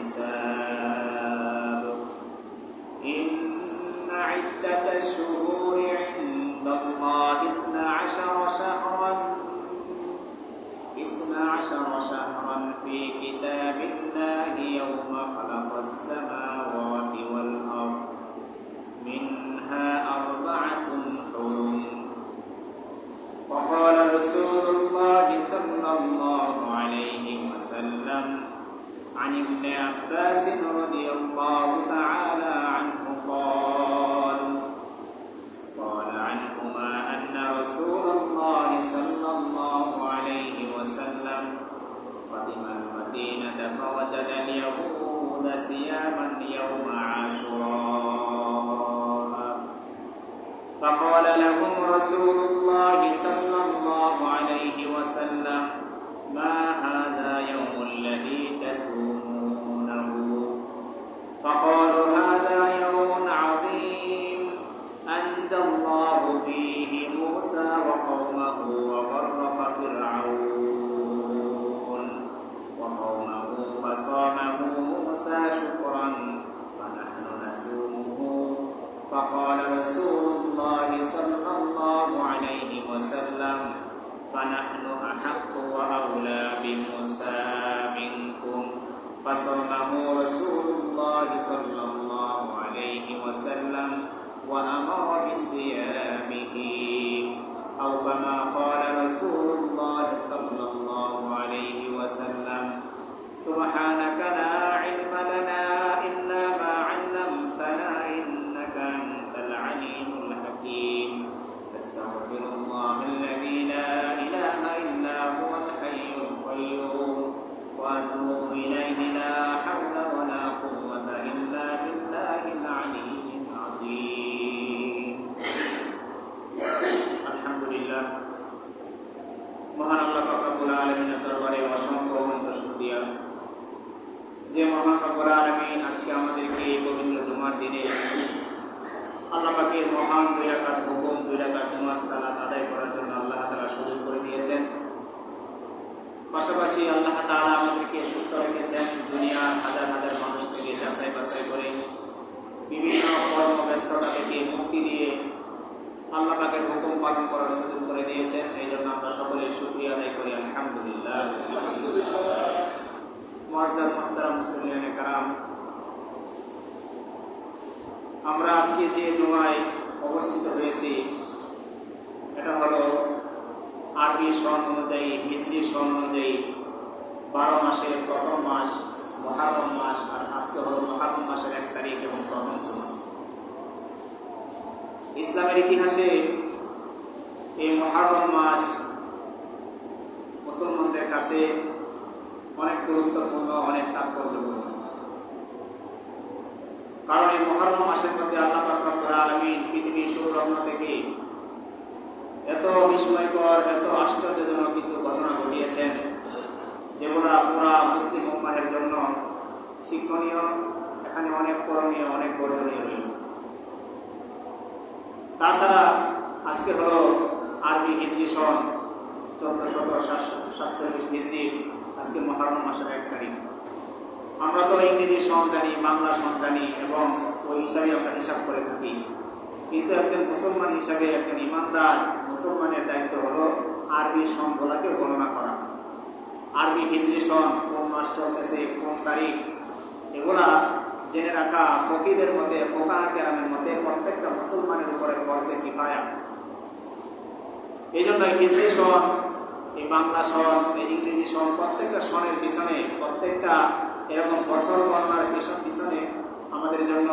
والحساب فقال لهم رسول الله صلى الله عليه وسلم ما هذا يوم الذي تصومونه؟ فقالوا هذا يوم عظيم أنجى الله فيه موسى وقومه وغرق فرعون وقومه فصامه موسى شكرا فنحن نسومه فقال وسلم فنحن أحق وأولى بموسى منكم. فصمه رسول الله صلى الله عليه وسلم وأمر بصيامه. أو كما قال رسول الله صلى الله عليه وسلم سبحانك لا علم لنا إلا استغفر الله الذي لا إله إلا هو الحي القيوم وأتوب إليه لا حول ولا قوة إلا بالله العلي العظيم. الحمد لله মহান আল্লাহ পাকুল আলমিনের দরবারে অসংখ্য অনন্ত সুক্রিয়া যে মহান আব্বর আলমিন আজকে আমাদেরকে এই পবিত্র জুমার দিনে আল্লাহ মহান দুই রাকাত হুকুম দুই রাকাত জুমার সালাত আদায় করার জন্য আল্লাহ তাআলা সুযোগ করে দিয়েছেন। পাশাপাশি আল্লাহ তাআলা আমাদেরকে সুস্থ রেখেছেন। দুনিয়ার হাজার হাজার মানুষ থেকে যাচাই বাছাই করে বিভিন্ন কর্মব্যস্ততা থেকে মুক্তি দিয়ে আল্লাহ পাকের হুকুম পালন করার সুযোগ করে দিয়েছেন। এই জন্য আমরা সকলে শুক্রিয়া আদায় করি। আলহামদুলিল্লাহ। মুআজ্জাজ মুহতারাম মুসলিম কারাম আমরা আজকে যে জুমায় অবস্থিত হয়েছি, এটা হলো আরবি সন অনুযায়ী, হিজরি সন অনুযায়ী বারো মাসের প্রথম মাস, মহারম মাস, আর আজকে হলো মহারম মাসের এক তারিখ এবং প্রথম জুমা। ইসলামের ইতিহাসে এই মহারম মাস মুসলমানদের কাছে অনেক গুরুত্বপূর্ণ, অনেক তাৎপর্যপূর্ণ। কারণ এই মহরম মাসের মধ্যে আল্লাহ আলামিন পৃথিবীর সৌরভ্য থেকে এত বিস্ময়কর, এত আশ্চর্যজনক কিছু ঘটনা ঘটিয়েছেন, যেগুলো পুরা মুসলিম উম্মাহের জন্য শিক্ষণীয়, এখানে অনেক করণীয়, অনেক বর্জনীয় রয়েছে। তাছাড়া আজকে হলো আরবি হিজরি সন চোদ্দ শত সাতচল্লিশ হিজরি, আজকে মহারম মাসের এক তারিখ। আমরা তো ইংরেজি সন জানি, বাংলা সন জানি এবং ওই হিসাবে আমরা হিসাব করে থাকি। কিন্তু একজন মুসলমান হিসাবে একজন ইমানদার মুসলমানের দায়িত্ব হলো আরবি সনগুলাকে গণনা করা। আরবি হিজরি সন কোন মাস চলতেছে, কোন তারিখ, এগুলা জেনে রাখা ফকিদের মধ্যে ফোকা কেরামের মধ্যে প্রত্যেকটা মুসলমানের উপরে পড়ছে কিফায়া। এই জন্য হিজরি সন, এই বাংলা সন, এই ইংরেজি সন প্রত্যেকটা সনের পিছনে প্রত্যেকটা এরকম বছর গণনার পিছনে আমাদের জন্য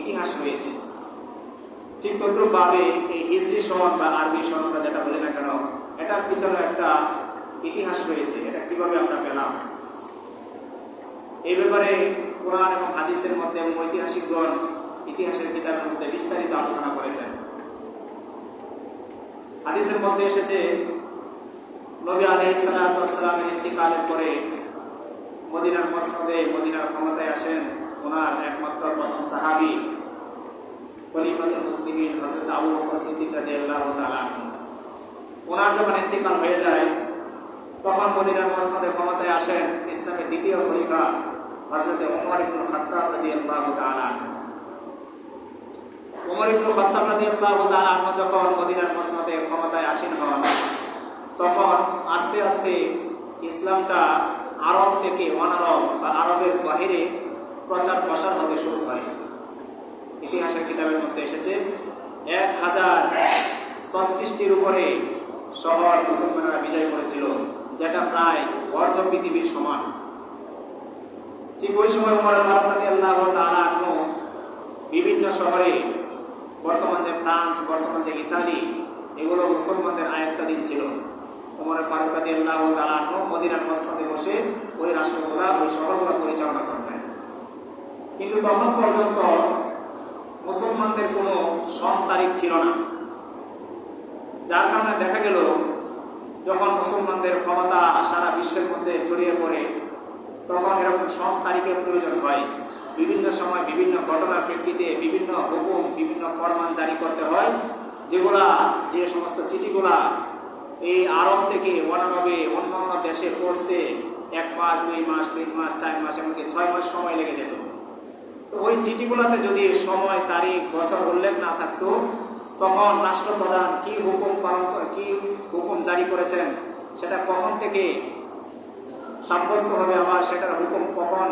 ইতিহাস রয়েছে। ঠিক তদ্রুপভাবে এই হিজরি সন বা আরবি সন আমরা যেটা বলি না কেন, এটার পিছনে একটা ইতিহাস রয়েছে, এটা কীভাবে আমরা পেলাম? এই ব্যাপারে কোরআন এবং হাদিসের মধ্যে এবং ঐতিহাসিকগণ ইতিহাসের কিতাবের মধ্যে বিস্তারিত আলোচনা করেছেন। হাদিসের মধ্যে এসেছে, নবী আলহিসামের ইন্তিকালের পরে মদিনার মসনদে মদিনার ক্ষমতায় আসেন ওনার একমাত্র প্রথম সাহাবি খলিফাতুল মুসলিমিন হযরত আবু বকর সিদ্দিক রাদিয়াল্লাহু তাআলা ওনার যখন ইন্তিকাল হয়ে যায়, তখন মদিনার মসনদে ক্ষমতায় আসেন ইসলামের দ্বিতীয় খলিফা হযরত ওমর ইবনে খাত্তাব রাদিয়াল্লাহু তাআলা ওমর ইবনে খাত্তাব রাদিয়াল্লাহু তাআলা যখন মদিনার মসনদে ক্ষমতায় আসীন হন, তখন আস্তে আস্তে ইসলামটা আরব থেকে অনারব বা আরবের বাহিরে প্রচার প্রসার হতে শুরু হয়। ইতিহাসের কিতাবের মধ্যে এসেছে, এক হাজার ছত্রিশটির উপরে শহর মুসলমানরা বিজয় করেছিল, যেটা প্রায় অর্ধ পৃথিবীর সমান। ঠিক ওই সময় উমর ফারুকাদি আল্লাহ তারা বিভিন্ন শহরে, বর্তমান যে ফ্রান্স, বর্তমান যে ইতালি, এগুলো মুসলমানদের আয়ত্তাধীন ছিল। উমর ফারুকাদি আল্লাহ তারা মদিনার মস্তাদে বসে ওই রাষ্ট্রগুলা, ওই শহরগুলো পরিচালনা করতেন। কিন্তু তখন পর্যন্ত মুসলমানদের কোনো সন তারিখ ছিল না। যার কারণে দেখা গেল, যখন মুসলমানদের ক্ষমতা সারা বিশ্বের মধ্যে ছড়িয়ে পড়ে, তখন এরকম সন তারিখের প্রয়োজন হয়। বিভিন্ন সময় বিভিন্ন ঘটনার প্রেক্ষিতে বিভিন্ন হুকুম, বিভিন্ন ফরমান জারি করতে হয়, যেগুলা, যে সমস্ত চিঠিগুলা এই আরব থেকে অনারবে অন্য দেশে পৌঁছতে এক মাস, দুই মাস, তিন মাস, চার মাস, এমনকি ছয় মাস সময় লেগে যেত। তো ওই চিঠিগুলোতে যদি সময়, তারিখ, বছর উল্লেখ না থাকতো, তখন রাষ্ট্রপ্রধান কি হুকুম পালন কি হুকুম জারি করেছেন, সেটা কখন থেকে সাব্যস্ত হবে আবার সেটার হুকুম কখন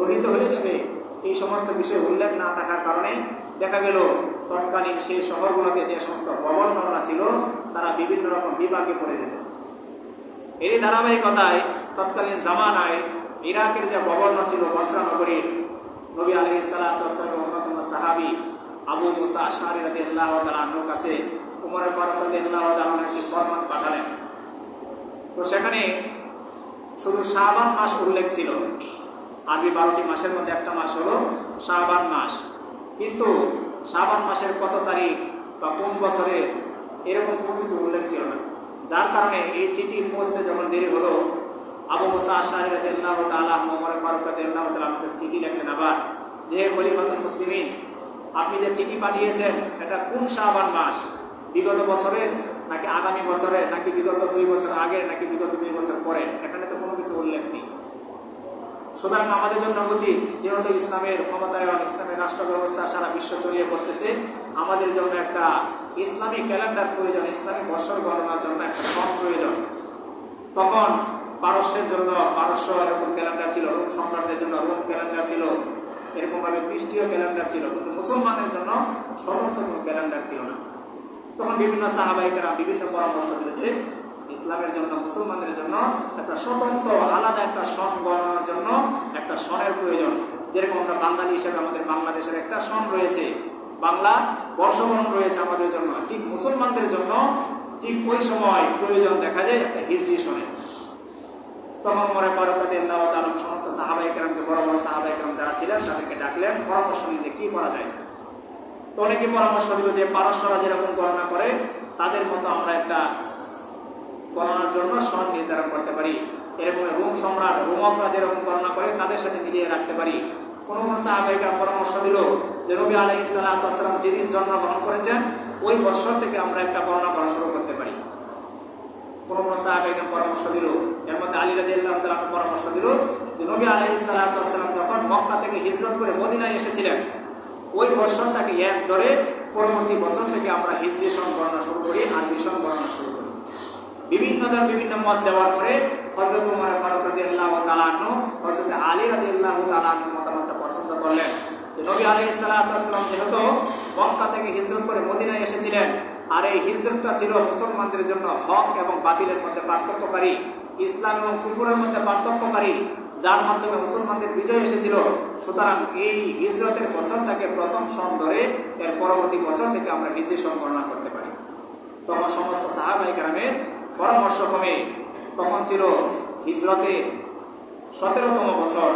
রহিত হয়ে যাবে, এই সমস্ত বিষয় উল্লেখ না থাকার কারণে দেখা গেল তৎকালীন সেই শহরগুলোতে যে সমস্ত গভর্নররা ছিল, তারা বিভিন্ন রকম বিভাগে পড়ে যেত। এরই ধারাবাহিকতায় তৎকালীন জামানায় ইরাকের যে গভর্নর ছিল বসরা নগরীর নবী আলহ অন্যতম সাহাবি আবু মুসা আশারি আল্লাহ কাছে উমরের ফারুক একটি ফরমান পাঠালেন। তো সেখানে শুধু শাহবান মাস উল্লেখ ছিল। আরবি বারোটি মাসের মধ্যে একটা মাস হলো শাহবান মাস। কিন্তু শাহবান মাসের কত তারিখ বা কোন বছরে এরকম কোনো কিছু উল্লেখ ছিল না। যার কারণে এই চিঠি পৌঁছতে যখন দেরি হলো, আবু মুসা আশারি রাদি আল্লাহ তালাহ মোহাম্মদ ফারুক রাদি আল্লাহ তালা চিঠি লেখলেন, আবার যে খলিফাতুল মুসলিমিন, আপনি যে চিঠি পাঠিয়েছেন, এটা কোন শাহবান মাস? বিগত বছরের নাকি আগামী বছরের, নাকি বিগত দুই বছর আগে নাকি বিগত দুই বছর পরে এখানে তো কোনো কিছু উল্লেখ নেই। সুতরাং আমাদের জন্য উচিত, যেহেতু ইসলামের ক্ষমতায়ন ইসলামের রাষ্ট্র ব্যবস্থা সারা বিশ্ব ছড়িয়ে পড়তেছে, আমাদের জন্য একটা ইসলামিক ক্যালেন্ডার প্রয়োজন, ইসলামিক বৎসর গণনার জন্য একটা সন প্রয়োজন। তখন পারস্যের জন্য পারস্য এরকম ক্যালেন্ডার ছিল, রোম সম্রাটদের জন্য রোম ক্যালেন্ডার ছিল, এরকমভাবে খ্রিস্টীয় ক্যালেন্ডার ছিল, কিন্তু মুসলমানের জন্য স্বতন্ত্র কোনো ক্যালেন্ডার ছিল না। তখন বিভিন্ন সাহাবাহিকেরা বিভিন্ন পরামর্শ দিল যে ইসলামের জন্য, মুসলমানদের জন্য একটা স্বতন্ত্র, আলাদা একটা সন গণনার জন্য একটা সনের প্রয়োজন। যেরকম আমরা বাঙালি হিসেবে আমাদের বাংলাদেশের একটা সন রয়েছে। বাংলা বর্ষবরণ রয়েছে আমাদের জন্য। ঠিক মুসলমানদের জন্য ঠিক ওই সময় প্রয়োজন দেখা যায় একটা হিজরি সনের তখন মনে পরকাতে আল্লাহ সমস্ত সাহাবাই কেরামকে, বড় বড় সাহাবাই কেরাম যারা ছিলেন তাদেরকে ডাকলেন, পরামর্শ নিয়ে যে কি করা যায়। তো অনেকে পরামর্শ দিল যে পারস্যরা যেরকম গণনা করে, তাদের মতো আমরা একটা গণনার জন্য সন নির্ধারণ করতে পারি। এরকম রোম সম্রাট রোমকরা যেরকম গণনা করে, তাদের সাথে মিলিয়ে রাখতে পারি। কোন কোন সাহাবাহিকা পরামর্শ দিল যে নবী আলাই ইসালাম যেদিন জন্মগ্রহণ করেছেন, ওই বছর থেকে আমরা একটা বর্ণনা করা শুরু করতে পারি। কোন কোন সাহাবাহিকা পরামর্শ দিল, এর মধ্যে আলী রাজি আল্লাহ পরামর্শ দিল যে নবী আলাই ইসালাম যখন মক্কা থেকে হিজরত করে মদিনায় এসেছিলেন, ওই বছরটাকে এক ধরে পরবর্তী বছর থেকে আমরা হিজরি সন গণনা শুরু করি আরবি সন গণনা শুরু করি। বিভিন্ন জন বিভিন্ন মত দেওয়ার পরে হজরত উমর ফারুক রাজি আল্লাহ তালানো হজরত আলী রাজি আল্লাহ তালানোর মতামতটা পছন্দ করলেন। নবী আলী ইসলাম যেহেতু মক্কা থেকে হিজরত করে মদিনায় এসেছিলেন, আর এই হিজরতটা ছিল মুসলমানদের জন্য হক এবং বাতিলের মধ্যে পার্থক্যকারী, ইসলাম এবং কুকুরের মধ্যে পার্থক্যকারী, যার মাধ্যমে মুসলমানদের বিজয় এসেছিল। সুতরাং এই হিজরতের বছরটাকে প্রথম সন ধরে এর পরবর্তী বছর থেকে আমরা হিজরি সন করতে পারি। তখন সমস্ত সাহাবাই গ্রামের পরামর্শ ক্রমে তখন ছিল হিজরতের সতেরোতম বছর।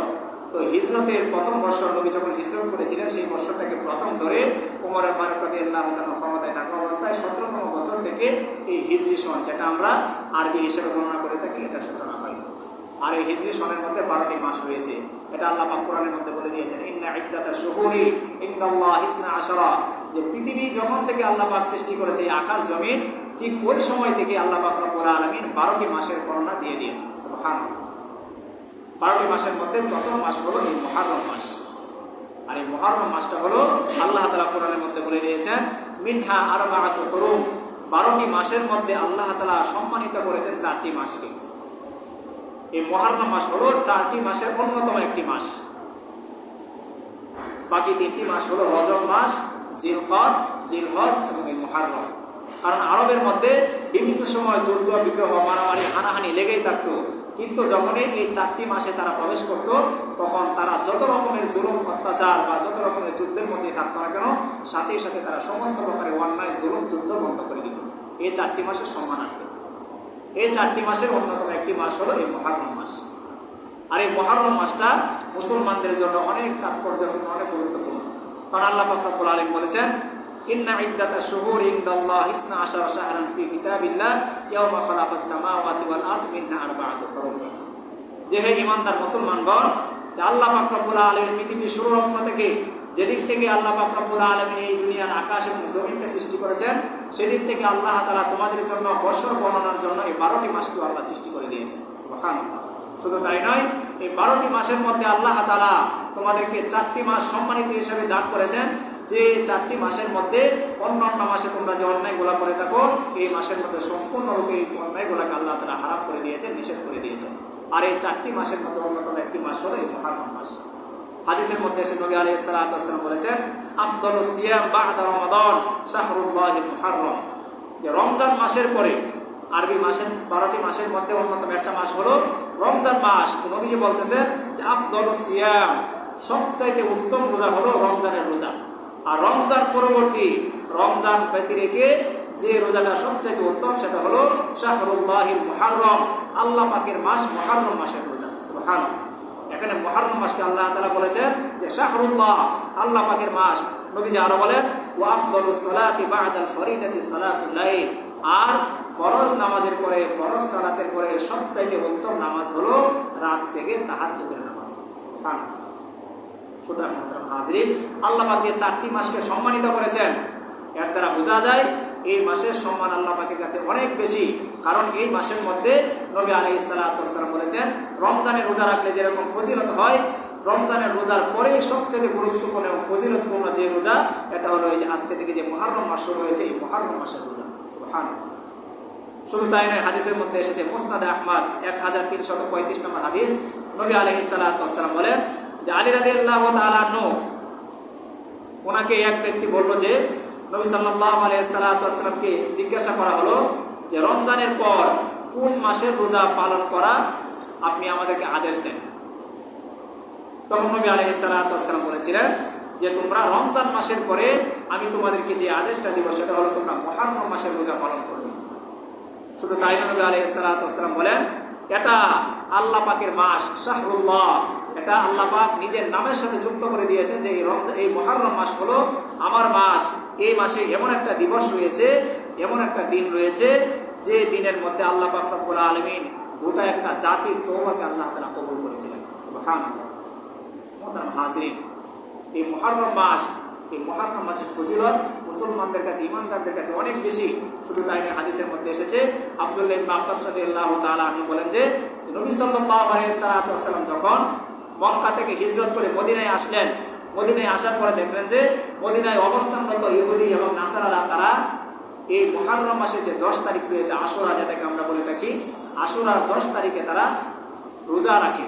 তো হিজরতের প্রথম বছর নবী যখন হিজরত করেছিলেন, সেই বছরটাকে প্রথম ধরে কোমরের আল্লাহ ক্ষমতায় থাকা অবস্থায় সতেরোতম বছর থেকে এই হিজরি সন, যেটা আমরা আরবি হিসেবে গণনা করে থাকি, এটা সূচনা হয়। আর এই হিজরি সনের মধ্যে বারোটি মাস রয়েছে। এটা আল্লাহ কোরআনের মধ্যে বলে দিয়েছেন, ইন্না ইদ্দাতা শুহুরি ইন্নাল্লাহ ইসনা আশারা। যে পৃথিবী যখন থেকে আল্লাহ পাক সৃষ্টি করেছে, এই আকাশ জমিন ঠিক ওই সময় থেকে আল্লাহ পাক রব্বুল আলামিন বারোটি মাসের গণনা দিয়ে দিয়েছেন। বারোটি মাসের মধ্যে প্রথম মাস হলো এই মহারম মাস। আর এই মহারম মাসটা হলো আল্লাহ তালা কোরআনের মধ্যে বলে দিয়েছেন, মিনহা আরও করুন বারোটি মাসের মধ্যে আল্লাহ তালা সম্মানিত করেছেন চারটি মাসকে। এই মহারম মাস হলো চারটি মাসের অন্যতম একটি মাস। বাকি তিনটি মাস হলো রজব মাস জিলহদ জিলহজ এবং এই মহারম কারণ আরবের মধ্যে বিভিন্ন সময় যুদ্ধ, বিগ্রহ, মারামারি, হানাহানি লেগেই থাকতো। কিন্তু যখনই এই চারটি মাসে তারা প্রবেশ করত, তখন তারা যত রকমের জুলুম, অত্যাচার বা যত রকমের যুদ্ধের মধ্যে থাকতো না কেন, সাথে সাথে তারা সমস্ত প্রকারের অন্যায়, জুলুম, যুদ্ধ বন্ধ করে দিত। এই চারটি মাসের সম্মান আসবে এই চারটি মাসের অন্যতম একটি মাস হলো এই মহারম মাস। আর এই মহারম মাসটা মুসলমানদের জন্য অনেক তাৎপর্যপূর্ণ, অনেক গুরুত্বপূর্ণ। কারণ আল্লাহ ফাকরাবুল আলম বলেছেন শাহরান ফি কিতাবিল্লাহ ইয়াওমা খালাকাস সামাওয়াতি ওয়াল আরদ মিনহা আরবাআতু হুরুম যে হে ঈমানদার মুসলমানগণ, যে আল্লাহ পাক রব্বুল আলামিন পৃথিবীর থেকে যেদিক থেকে আল্লাহ পাক রব্বুল আলামিন এই দুনিয়ার আকাশ এবং জমিনকে সৃষ্টি করেছেন, সেদিক থেকে আল্লাহ তাআলা তোমাদের জন্য বছর গণনার জন্য এই বারোটি মাসকে আল্লাহ সৃষ্টি করে দিয়েছেন। শুধু তাই নয়, এই বারোটি মাসের মধ্যে আল্লাহ তাআলা তোমাদেরকে চারটি মাস সম্মানিত হিসেবে দান করেছেন। যে চারটি মাসের মধ্যে অন্য অন্য মাসে তোমরা যে অন্যায় অন্যায়গুলা করে থাকো, এই মাসের মধ্যে সম্পূর্ণরূপে এই অন্যায়গুলাকে আল্লাহ তারা হারাম করে দিয়েছেন, নিষেধ করে দিয়েছেন। আর এই চারটি মাসের মধ্যে অন্যতম একটি মাস হলো এই মহারম মাস। হাদিসের মধ্যে এসে নবী সালাতু ওয়াসালাম বলেছেন আফদালুস সিয়াম মুহাররম। যে রমজান মাসের পরে, আরবি মাসের, বারোটি মাসের মধ্যে অন্যতম একটা মাস হলো রমজান মাস। তো নবীজি বলতেছেন যে আফদালুস সিয়াম, সবচাইতে উত্তম রোজা হলো রমজানের রোজা। আর রমজান পরবর্তী রমজান ব্যতী রেখে যে রোজাটা সবচাইতে উত্তম সেটা হলো শাহরুল্লাহিল মুহাররম, আল্লাহ পাকের মাস মুহাররম মাসের রোজা। সুবহানাল্লাহ। এখানে মহারম মাসকে আল্লাহ তালা বলেছেন যে শাহরুল্লাহ, আল্লাহ পাকের মাস। নবীজি আরও বলেন আর ফরজ নামাজের পরে, ফরজ সালাতের পরে সবচাইতে উত্তম নামাজ হলো রাত জেগে তাহার নামাজ। সুতরাং হাজরিন। আল্লাহ যে চারটি মাসকে সম্মানিত করেছেন, এর দ্বারা বোঝা যায় এই মাসের সম্মান আল্লাহ পাকের কাছে অনেক বেশি। কারণ এই মাসের মধ্যে নবী আলাই ইসালাম বলেছেন, রমজানের রোজা রাখলে যেরকম ফজিলত হয়, রমজানের রোজার পরে সবচেয়ে গুরুত্বপূর্ণ এবং ফজিলতপূর্ণ যে রোজা, এটা হলো এই যে আজকে থেকে যে মহারম মাস শুরু হয়েছে, এই মহারম মাসের রোজা। শুধু তাই নয়, হাদিসের মধ্যে এসেছে, মোসনাদ আহমদ এক হাজার তিনশত পঁয়ত্রিশ নম্বর হাদিস। নবী আলহ বলেন ওনাকে এক ব্যক্তি বলল যে, নবী সাল্লাহ আলাইসালামকে জিজ্ঞাসা করা হলো যে, রমজানের পর কোন মাসের রোজা পালন করা আপনি আমাদেরকে আদেশ দেন? তখন নবী আলাইসালাম বলেছিলেন যে, তোমরা রমজান মাসের পরে আমি তোমাদেরকে যে আদেশটা দিব, সেটা হলো তোমরা মহারম মাসের রোজা পালন করবে। শুধু তাই নবী আলাইসালাম বলেন এটা আল্লাহ পাকের মাস, শাহরুল্লাহ। এটা আল্লাহ পাক নিজের নামের সাথে যুক্ত করে দিয়েছেন যে এই রমজান এই মহারম মাস হলো আমার মাস। এই মাসে এমন একটা দিবস রয়েছে, এমন একটা দিন রয়েছে যে দিনের মধ্যে আল্লাহ পাক রব্বুল আলমিন গোটা একটা জাতির তৌবাকে আল্লাহ তালা কবুল করেছিলেন। হাজরিন, এই মহারম মাস এই মহারম মাসের ফজিলত মুসলমানদের কাছে, ইমানদারদের কাছে অনেক বেশি। শুধু তাই নয়, হাদিসের মধ্যে এসেছে, আব্দুল্লাহ আব্বাস রাদিয়াল্লাহু তাআলা আপনি বলেন যে, নবী সাল্লাম যখন মক্কা থেকে হিজরত করে মদিনায় আসলেন, মদিনায় আসার পরে দেখলেন যে, মদিনায় অবস্থানরত ইহুদি এবং নাসারারা, তারা এই মহারম মাসের যে দশ তারিখ রয়েছে, আশুরা যেটাকে আমরা বলে থাকি, আশুরার দশ তারিখে তারা রোজা রাখে।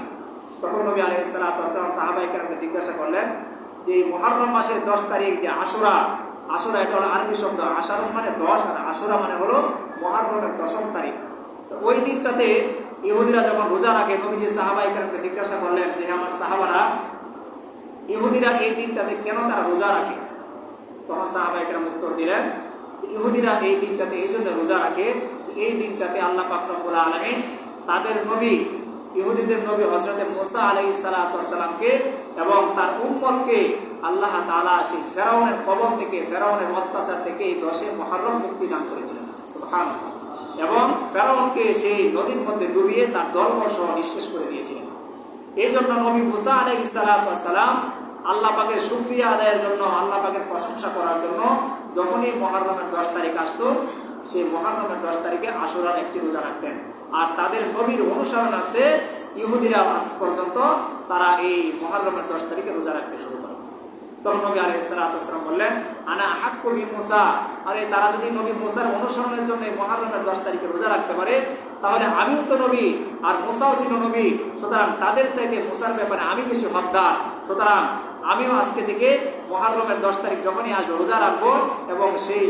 তখন নবী সালাতু ওয়াসালাম সাহাবাইকে জিজ্ঞাসা করলেন যে মহারম মাসের দশ তারিখ, যে আশুরা আশুরা এটা হলো আরবি শব্দ, আশারম মানে দশ আর আশুরা মানে হলো মহারমের দশম তারিখ। তো ওই দিনটাতে ইহুদিরা যখন রোজা রাখে, নবীজি সাহাবাইকারকে জিজ্ঞাসা করলেন যে আমার সাহাবারা, ইহুদিরা এই দিনটাতে কেন তারা রোজা রাখে? তখন সাহাবাইকার উত্তর দিলেন ইহুদিরা এই দিনটাতে এই জন্য রোজা রাখে এই দিনটাতে আল্লাহ পাকরবুল আলমী তাদের নবী ইহুদিদের নবী হজরতে মোসা আলাই সালাতামকে এবং তার উম্মতকে আল্লাহ তালা সেই ফেরাউনের কবর থেকে, ফেরাউনের অত্যাচার থেকে এই দশে মহারম মুক্তি দান করেছিলেন। এবং ফেরাউনকে সেই নদীর মধ্যে ডুবিয়ে তার দলবল সহ নিঃশেষ করে দিয়েছিলেন। এই জন্য নবী মুসা আলাই সালাম আল্লাহ পাকের সুক্রিয়া আদায়ের জন্য, আল্লাহ পাকের প্রশংসা করার জন্য যখনই মহারমের দশ তারিখ আসতো, সেই মহারমের দশ তারিখে আসরার একটি রোজা রাখতেন। আর তাদের নবীর অনুসরণার্থে ইহুদিরা আজ পর্যন্ত তারা এই মহারমের দশ তারিখে রোজা রাখতে শুরু করে। তখন নবী আলাইসালাম বললেন, আনা হাক কবি মোসা? আরে, তারা যদি নবী মোসার অনুসরণের জন্য মহারমের দশ তারিখে রোজা রাখতে পারে, তাহলে আমিও তো নবী, আর মোসাও ছিল নবী। সুতরাং তাদের চাইতে মোসার ব্যাপারে আমি বেশি হকদার। সুতরাং আমিও আজকে থেকে মহারমের দশ তারিখ যখনই আসব রোজা রাখব এবং সেই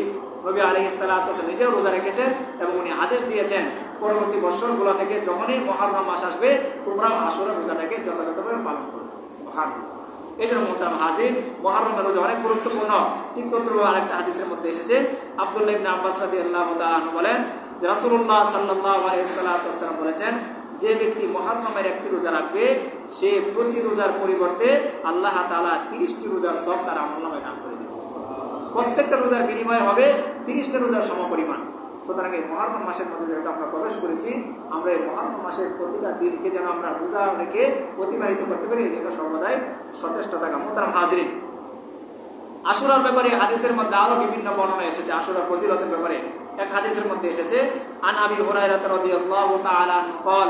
নবী আলহ ইসালাম নিজেও রোজা রেখেছেন এবং উনি আদেশ দিয়েছেন পরবর্তী বৎসরগুলো থেকে যখনই মহারম মাস আসবে তোমরা আসরের রোজাটাকে যথাযথভাবে পালন করবে। এই জন্য মোহতারাম হাজির, মহারমের রোজা অনেক গুরুত্বপূর্ণ। ঠিক তত্ত্ব আরেকটা হাদিসের মধ্যে এসেছে। আব্দুল্লাহ ইবনে আব্বাস তাআলা আনহু বলেন, যে রাসূলুল্লাহ সাল্লাল্লাহু আলাইহি বলেছেন, যে ব্যক্তি মহারমের একটি রোজা রাখবে, সে প্রতি রোজার পরিবর্তে আল্লাহ তাআলা 30টি রোজার সব তার আমলনামায় দান করে দেবেন প্রত্যেকটা রোজার বিনিময় হবে 30টা রোজার সমপরিমাণ। সুতরাং এই মহারম মাসের মধ্যে যেহেতু আমরা প্রবেশ করেছি আমরা এই মহারম মাসের প্রতিটা দিনকে যেন আমরা রোজা রেখে অতিবাহিত করতে পারি এটা সর্বদাই সচেষ্ট থাকা মোতারাম হাজরিন আশুরার ব্যাপারে হাদিসের মধ্যে আরো বিভিন্ন বর্ণনা এসেছে আশুরা ফজিলতের ব্যাপারে এক হাদিসের মধ্যে এসেছে আন আবি হুরায়রা রাদিয়াল্লাহু তাআলা আনহু قال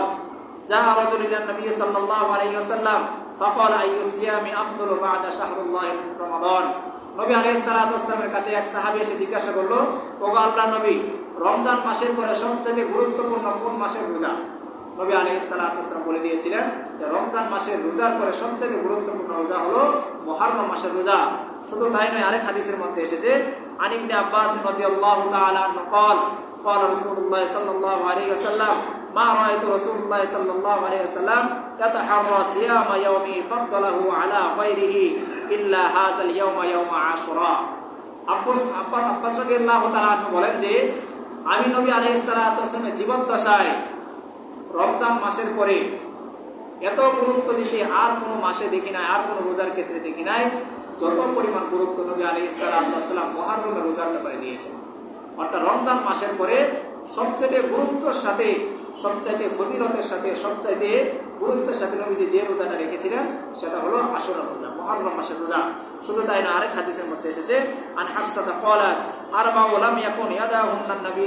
جاء رجل الى النبي صلى الله عليه وسلم فقال اي الصيام افضل بعد شهر الله من رمضان নবী আলাইহিস সালাতু ওয়াসসালামের কাছে এক সাহাবী এসে জিজ্ঞাসা করলো ওগো আল্লাহর নবী রমজান মাসের পরে সবচেয়ে গুরুত্বপূর্ণ কোন মাসের রোজা নবী আলাইহিস সালাতু ওয়াসসালাম বলে দিয়েছিলেন যে রমজান মাসের রোজার পরে সবচেয়ে গুরুত্বপূর্ণ রোজা হলো মুহররম মাসের রোজা শুধু তাই নয় আরেক হাদিসের মধ্যে এসেছে আন ইবনে আব্বাস রাদিয়াল্লাহু তাআলা আনহু قال قال رسول الله صلى الله عليه وسلم ما رأيت رسول الله صلى الله عليه وسلم يتحرى صيام يوم فضله على غيره إلا هذا اليوم يوم عاشوراء আব্বাস আব্বাস আব্বাস রাদিয়াল্লাহু তাআলা আনহু বলেন যে আমি নবী সালাতু জীবন দশায় রমজান মাসের পরে এত গুরুত্ব দিতে আর কোনো মাসে দেখি নাই, আর কোনো রোজার ক্ষেত্রে দেখি নাই, যত পরিমাণ গুরুত্ব নবী আলী ইসলাম মহারমের রোজার ব্যাপারে দিয়েছেন। অর্থাৎ রমজান মাসের পরে সবচেয়ে গুরুত্বর সাথে সবচাইতে ফজিলতের সাথে, সবচাইতে গুরুত্বের সাথে নবী যে রোজাটা রেখেছিলেন, সেটা হলো আসরা রোজা, মহরম মাসের রোজা। শুধু তাই না, আরেক হাদিসের মধ্যে এসেছে, আন আরবা লাম ইয়াকুন ইয়াদাহুন্নান নবী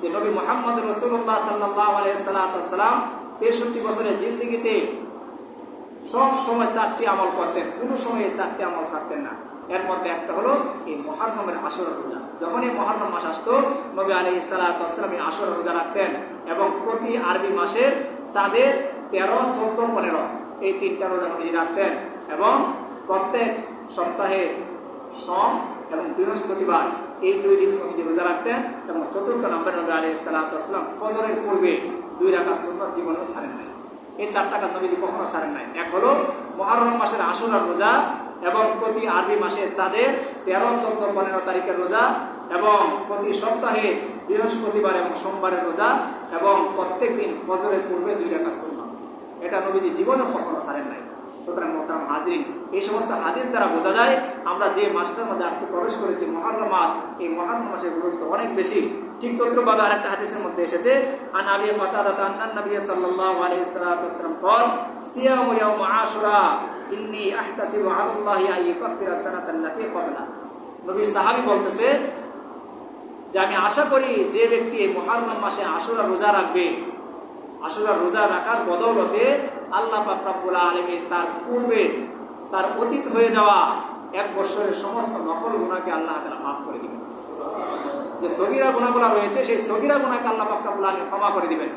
যে নবী মুহাম্মদ রাসূলুল্লাহ সাল্লাল্লাহু আলাইহি সাল্লাতু ওয়াসালাম 63 বছরের জিন্দেগিতে সব সময় চারটি আমল করতেন, কোনো সময় চারটি আমল ছাড়তেন না। এর মধ্যে একটা হলো এই মহারমের আসর রোজা। যখন এই মহারম মাস আসতো, নবী আলী ইসালাতাম আসর রোজা রাখতেন এবং প্রতি আরবি মাসের চাঁদের তেরো, চোদ্দ, পনেরো এই তিনটা রোজা নবী রাখতেন এবং প্রত্যেক সপ্তাহে সম এবং বৃহস্পতিবার এই দুই দিন নবীজি রোজা রাখতেন এবং চতুর্থ নম্বর নবী আলী ইসালাতাম ফজরের পূর্বে দুই রাখা সুন্দর জীবনেও ছাড়েন নাই। এই চারটা কাজ নবীজি কখনো ছাড়েন নাই। এক হলো মহারম মাসের আশুরার রোজা এবং প্রতি আরবি মাসের চাঁদের তেরো, চোদ্দ, পনেরো তারিখের রোজা এবং প্রতি সপ্তাহে বৃহস্পতিবার এবং সোমবারের রোজা এবং প্রত্যেক দিন বছরের পূর্বে দুই টাকা শূন্য এটা নবীজি জীবনে কখনো ছাড়েন নাই। সুতরাং মোহতারাম হাজরিন, এই সমস্ত হাদিস দ্বারা বোঝা যায় আমরা যে মাসটার মধ্যে আজকে প্রবেশ করেছি মহান্ন মাস, এই মহান্ন মাসের গুরুত্ব অনেক বেশি। ঠিক তত্রভাবে আরেকটা হাদিসের মধ্যে এসেছে আর নাবিয়া মাতা দাতা আন্নান নবী সাল্লাল্লাহু আলাইহি কল আশুরা। ইন্নী আহতাসিবু আলাল্লাহি আন ইউকাফিরা সানাতাল্লাতী ক্বাবলা নবী সাহাবী বলতেছে যে আমি আশা করি যে ব্যক্তি এই মুহররম মাসে আশুরা রোজা রাখবে, আশুরা রোজা রাখার বদৌলতে আল্লাহ পাক রব্বুল আলামিন তার পূর্বে তার অতীত হয়ে যাওয়া এক বছরের সমস্ত নকল গুণাকে আল্লাহ তাআলা মাফ করে দিবেন। যে সগিরা গুণাগুলো রয়েছে, সেই সগিরা গুণাকে আল্লাহ পাক রব্বুল আলামিন ক্ষমা করে দিবেন।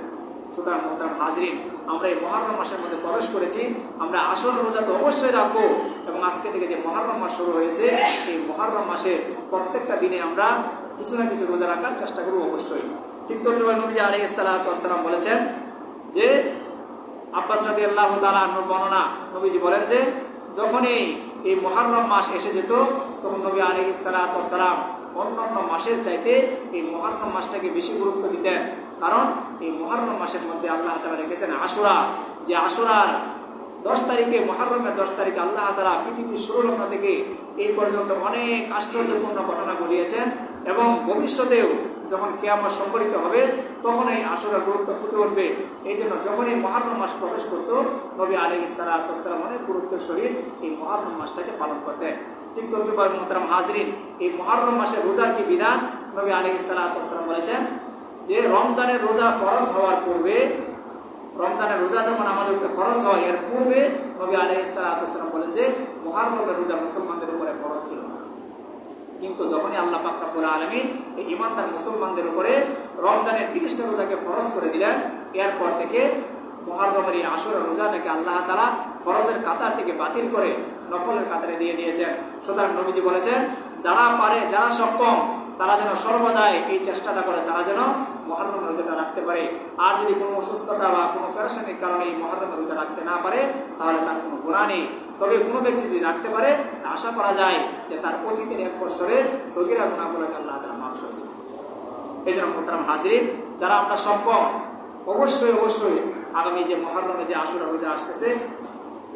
সুতরাং মোহতারাম হাজরিন, আমরা এই মহরম মাসের মধ্যে প্রবেশ করেছি। আমরা আসল রোজা তো অবশ্যই রাখব এবং আজকে থেকে যে মহরম মাস শুরু হয়েছে, এই মহরম মাসের প্রত্যেকটা দিনে আমরা কিছু না কিছু রোজা রাখার চেষ্টা করব অবশ্যই। ঠিক তদ্রুপ নবী আলী ইসালাতাম বলেছেন যে, আব্বাস রাদি আল্লাহ বর্ণনা নবীজি বলেন যে, যখনই এই মহরম মাস এসে যেত, তখন নবী আলী ইসালাতাম অন্যান্য মাসের চাইতে এই মহরম মাসটাকে বেশি গুরুত্ব দিতেন। কারণ এই মহরম মাসের মধ্যে আল্লাহ তালা রেখেছেন আশুরা। যে আশুরার দশ তারিখে মহরমের দশ তারিখে আল্লাহ তালা পৃথিবীর শুরু লগ্ন থেকে এই পর্যন্ত অনেক আশ্চর্যপূর্ণ ঘটনা ঘটিয়েছেন এবং ভবিষ্যতেও যখন কেয়ামত সংগঠিত হবে, তখন এই আসরের গুরুত্ব ফুটে উঠবে। এই জন্য যখন এই মহারম মাস প্রবেশ করত, নবী আলী ইসালাতাম অনেক গুরুত্বের সহিত এই মহারম মাসটাকে পালন করতেন। ঠিক তদ্রুপাল মোহতারাম হাজরিন, এই মহারম মাসের রোজার কি বিধান? নবী আলী ইসালাতাম বলেছেন যে রমজানের রোজা ফরজ হওয়ার পূর্বে, রমজানের রোজা যখন আমাদের উপরে খরচ হয়, এর পূর্বে নবী আলী ইসালাতাম বলেন যে মহারমের রোজা মুসলমানদের উপরে খরচ ছিল না। কিন্তু যখনই আল্লাহ পাকরাবুল আলমিন এই ইমানদার মুসলমানদের উপরে রমজানের তিরিশটা রোজাকে ফরজ করে দিলেন, এরপর থেকে মহারমের এই আসরের রোজাটাকে আল্লাহ তালা ফরজের কাতার থেকে বাতিল করে নফলের কাতারে দিয়ে দিয়েছেন। সুতরাং নবীজি বলেছেন, যারা পারে, যারা সক্ষম তারা যেন সর্বদাই এই চেষ্টাটা করে, তারা যেন মহরম রোজাটা রাখতে পারে। আর যদি কোনো অসুস্থতা বা কোনো প্যারাসানিক কারণে এই মহরম রোজা রাখতে না পারে, তাহলে তার কোনো গুণা নেই। তবে কোনো ব্যক্তি যদি রাখতে পারে, আশা করা যায় যে তার অতীতের এক বছরের সগিরা গুণাগুলোকে আল্লাহ তারা মাফ করে এই জন্য মোহতারাম হাজির যারা আমরা সক্ষম, অবশ্যই অবশ্যই আগামী যে মহরমে যে আসুরা রোজা আসতেছে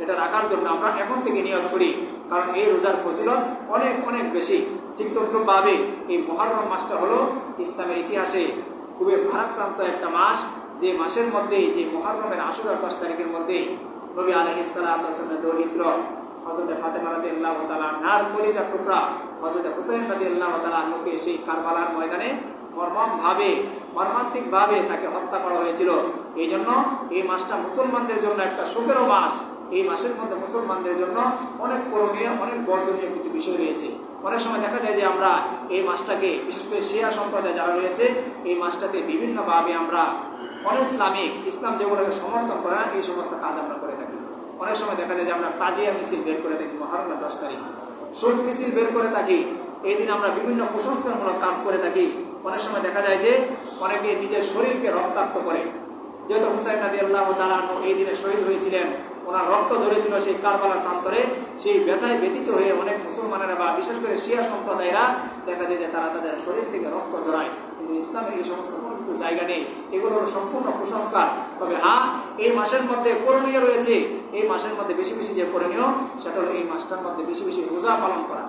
এটা রাখার জন্য আমরা এখন থেকে নিয়োগ করি। কারণ এই রোজার ফজিলত অনেক অনেক বেশি। ঠিক তদ্রুপভাবে এই মহরম মাসটা হলো ইসলামের ইতিহাসে খুবই ভারাক্রান্ত একটা মাস। যে মাসের মধ্যে, যে মহরমের আশুরা দশ তারিখের মধ্যে নবী আলহ ইসলামের দরিদ্র হজরত ফাতেমা আল্লাহ তালা নার কলিজা টুকরা হজরত হুসাইন রাদি আল্লাহ তালা সেই কারবালার ময়দানে মর্মম ভাবে মর্মান্তিক তাকে হত্যা করা হয়েছিল। এই জন্য এই মাসটা মুসলমানদের জন্য একটা সুখেরও মাস। এই মাসের মধ্যে মুসলমানদের জন্য অনেক করণীয়, অনেক বর্জনীয় কিছু বিষয় রয়েছে। অনেক সময় দেখা যায় যে আমরা এই মাসটাকে, বিশেষ করে শিয়া সম্প্রদায় যারা রয়েছে, এই মাসটাতে বিভিন্নভাবে আমরা অন ইসলামিক ইসলাম যেগুলোকে সমর্থন করে না, এই সমস্ত কাজ আমরা করে থাকি। অনেক সময় দেখা যায় যে আমরা তাজিয়া মিছিল বের করে থাকি মহারণা দশ তারিখ। শোক মিছিল বের করে থাকি, এই দিন আমরা বিভিন্ন কুসংস্কারমূলক কাজ করে থাকি। অনেক সময় দেখা যায় যে অনেকে নিজের শরীরকে রক্তাক্ত করে। যেহেতু হুসাইন নাদি আল্লাহ তালা এই দিনে শহীদ হয়েছিলেন ওনার রক্ত ঝরেছিল সেই কারবালার প্রান্তরে, সেই ব্যথায় ব্যতীত হয়ে অনেক মুসলমানেরা বা বিশেষ করে শিয়া সম্প্রদায়রা দেখা যায় যে তারা তাদের শরীর থেকে রক্ত ঝরায়। কিন্তু ইসলামের এই সমস্ত কোনো কিছু জায়গা নেই। এগুলো সম্পূর্ণ কুসংস্কার। তবে হ্যাঁ এই মাসের মধ্যে করণীয় রয়েছে। এই মাসের মধ্যে বেশি বেশি যে করণীয়, সেটা হলো এই মাসটার মধ্যে বেশি বেশি রোজা পালন করা।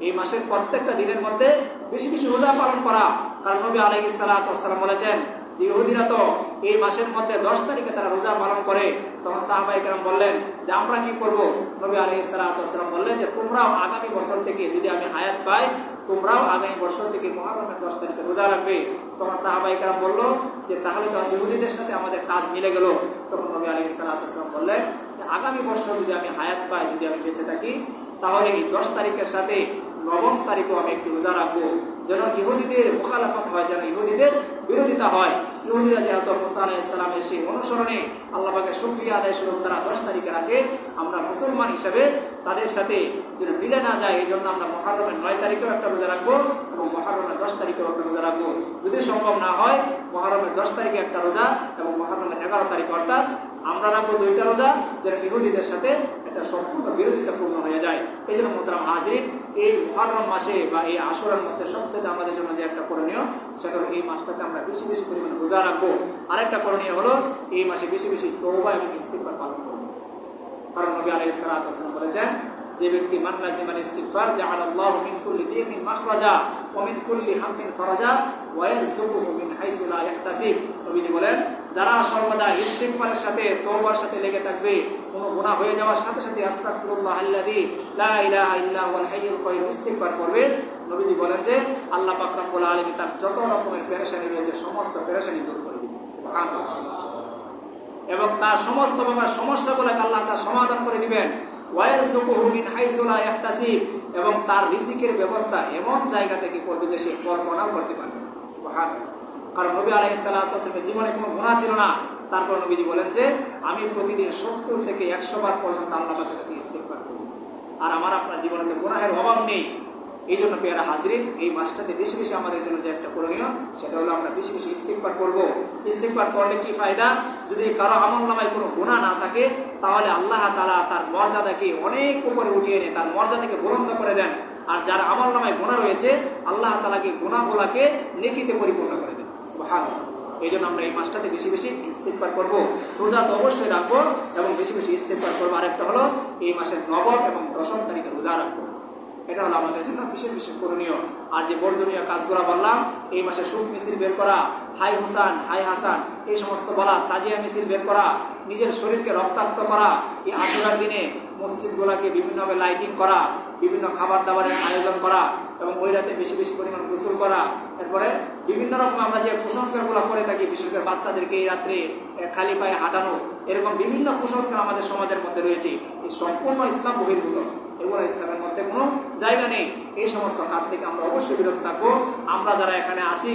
এই মাসের প্রত্যেকটা দিনের মধ্যে বেশি বেশি রোজা পালন করা। কারণ নবী আলহ ইসালাম বলেছেন ইহুদিরা তো এই মাসের মধ্যে দশ তারিখে তারা রোজা পালন করে, তখন কেরাম বললেন, যে আমরা কি করব? নবী আলহ ইসালাম বললেন যে, তোমরাও আগামী বছর থেকে যদি আমি হায়াত পাই, তোমরাও আগামী বছর থেকে মহারমের দশ তারিখে রোজা রাখবে। তখন কেরাম বলল যে, তাহলে তো ইহুদিদের সাথে আমাদের কাজ মিলে গেল। তখন নবী আলহ ইসালাম বললেন যে, আগামী বছর যদি আমি হায়াত পাই, যদি আমি বেঁচে থাকি, তাহলে এই দশ তারিখের সাথে নবম তারিখও আমি একটু রোজা রাখব। যেন ইহুদিদের মোকালাফত হয়, যেন ইহুদিদের বিরোধিতা হয়। ইহুদিরা যেহেতু মোসা আলাহ ইসলামের সেই অনুসরণে আল্লাহকে শুক্রিয়া আদায় স্বরূপ তারা দশ তারিখে রাখে আমরা মুসলমান হিসাবে তাদের সাথে যেন মিলে না যায় এই জন্য আমরা মহারমের নয় তারিখেও একটা রোজা রাখব এবং মহারমের দশ তারিখেও একটা রোজা রাখব। যদি সম্ভব না হয় মহারমের দশ তারিখে একটা রোজা এবং মহারমের এগারো তারিখ অর্থাৎ আমরা রাখব দুইটা রোজা, যেন ইহুদিদের সাথে একটা সম্পূর্ণ বিরোধিতাপূর্ণ হয়ে যায়। এই জন্য মোতরাম হাজির এই মহরম মাসে বা এই আসরের মধ্যে সবচেয়ে আমাদের জন্য যে একটা করণীয়, সেটা হলো এই মাসটাতে আমরা বেশি বেশি পরিমাণে রোজা রাখব। আরেকটা করণীয় হলো এই মাসে বেশি বেশি তৌবা এবং ইস্তিফার পালন করব। কারণ নবী আলাই ইসলাম বলেছেন যে ব্যক্তি মান্না জিমান ইস্তিগফার আল্লাহু মিন কুল্লি মাখরাজা ওয়া মিন কুল্লি হাম্মিন ফারাজা ওয়া মিন হাইসু লা নবীজি বলেন, যারা সর্বদা ইস্তিগফারের সাথে, তওবার সাথে লেগে থাকবে গুনাহ হয়ে যাওয়ার সাথে সাথে আস্তাগফিরুল্লাহ আল্লাযী লা ইলাহা হাইয়ুল কাইয়ুম ইস্তিগফার করবে। নবীজি বলেন যে, আল্লাহ পাক রব্বুল আলামিন তার যত রকমের পেরেশানি রয়েছে, সমস্ত পেরেশানি দূর করে সুবহানাল্লাহ। এবং তার সমস্ত প্রকার সমস্যাগুলোকে আল্লাহ তার সমাধান করে দিবেন। এবং তার রিজিকের ব্যবস্থা এমন জায়গা থেকে করবে যে সে কল্পনাও করতে পারবে কারণ নবী আলাই জীবনে কোনো গুণা ছিল না। তারপর নবীজি বলেন যে, আমি প্রতিদিন সত্তর থেকে একশো বার পর্যন্ত আল্লাহ কাছে করি। আর আমার আপনার জীবনে তো গুণাহের অভাব নেই। এই জন্য পেয়ারা হাজরিন, এই মাসটাতে বেশি বেশি আমাদের জন্য যে একটা করণীয়, সেটা হলো আমরা বেশি বেশি ইস্তিকবার করব। ইস্তিকবার করলে কি ফায়দা? যদি কারও আমল নামায় কোনো গুণা না থাকে, তাহলে আল্লাহ তালা তার মর্যাদাকে অনেক উপরে উঠিয়ে এনে তার মর্যাদাকে বুলন্দ করে দেন। আর যার আমল নামায় গুণা রয়েছে, আল্লাহ তালাকে গুণাগুলাকে নেকিতে পরিপূর্ণ করে দেন। ভালো এই জন্য আমরা এই মাসটাতে বেশি বেশি ইস্তেকবার করব। রোজা তো অবশ্যই রাখব এবং বেশি বেশি ইস্তেকবার করব। আরেকটা হলো, এই মাসের নবম এবং দশম তারিখে রোজা রাখব। এটা হলো আমাদের জন্য বিশেষ বিশেষ করণীয়। আর যে বর্জনীয় কাজগুলো বললাম, এই মাসে সুখ মিছিল বের করা, হাই হুসান হাই হাসান, এই সমস্ত বলা, তাজিয়া মিছিল বের করা, নিজের শরীরকে রক্তাক্ত করা, এই আশুরার দিনে মসজিদগুলোকে বিভিন্নভাবে লাইটিং করা, বিভিন্ন খাবার দাবারের আয়োজন করা, এবং ওই রাতে বেশি বেশি পরিমাণ গোসল করা। এরপরে বিভিন্ন রকম আমরা যে কুসংস্কারগুলো করে থাকি বিশেষ করে বাচ্চাদেরকে এই রাত্রে খালি পায়ে হাঁটানো, এরকম বিভিন্ন কুসংস্কার আমাদের সমাজের মধ্যে রয়েছে। এই সম্পূর্ণ ইসলাম বহির্ভূত। এগুলো ইসলামের মধ্যে কোনো জায়গা নেই। এই সমস্ত কাজ থেকে আমরা অবশ্যই বিরত থাকব। আমরা যারা এখানে আছি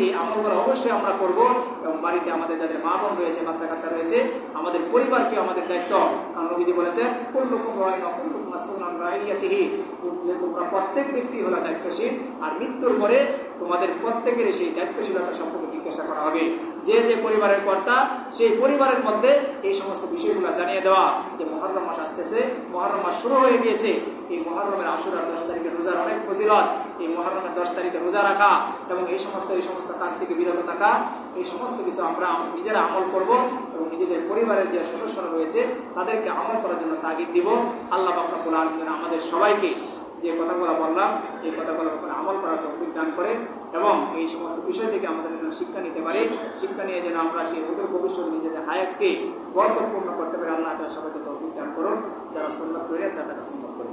অবশ্যই আমরা করব এবং বাড়িতে আমাদের যাদের মা বোন রয়েছে বাচ্চা কাচ্চা রয়েছে, আমাদের পরিবারকে আমাদের দায়িত্ব। কারণ তোমরা প্রত্যেক ব্যক্তি হলো দায়িত্বশীল, আর মৃত্যুর পরে তোমাদের প্রত্যেকের সেই দায়িত্বশীলতা সম্পর্কে জিজ্ঞাসা করা হবে। যে যে পরিবারের কর্তা, সেই পরিবারের মধ্যে এই সমস্ত বিষয়গুলো জানিয়ে দেওয়া যে মহরম মাস আসতেছে। মহরম মাস শুরু হয়ে গিয়েছে। এই মহরমের আশুরা দশ তারিখে রোজার অনেক ফজিলত। এই মহরমের দশ তারিখে রোজা রাখা এবং এই সমস্ত এই সমস্ত কাজ থেকে বিরত থাকা। এই সমস্ত কিছু আমরা নিজেরা আমল করব এবং নিজেদের পরিবারের যে সদস্যরা রয়েছে, তাদেরকে আমল করার জন্য তাগিদ দিব। আল্লাহ বাকরাবুল আলমিন আমাদের সবাইকে যে কথাগুলো বললাম, এই কথাগুলোর উপরে আমল করার তৌফিক দান করে এবং এই সমস্ত বিষয় থেকে আমাদের যেন শিক্ষা নিতে পারি। শিক্ষা নিয়ে যেন আমরা সেই অদূর ভবিষ্যৎ নিজেদের হায়াতকে বরকতপূর্ণ করতে পারি, আল্লাহ তালা সবাইকে তৌফিক দান করুন। যারা সুন্নত করে যারা তারা সুন্নত করে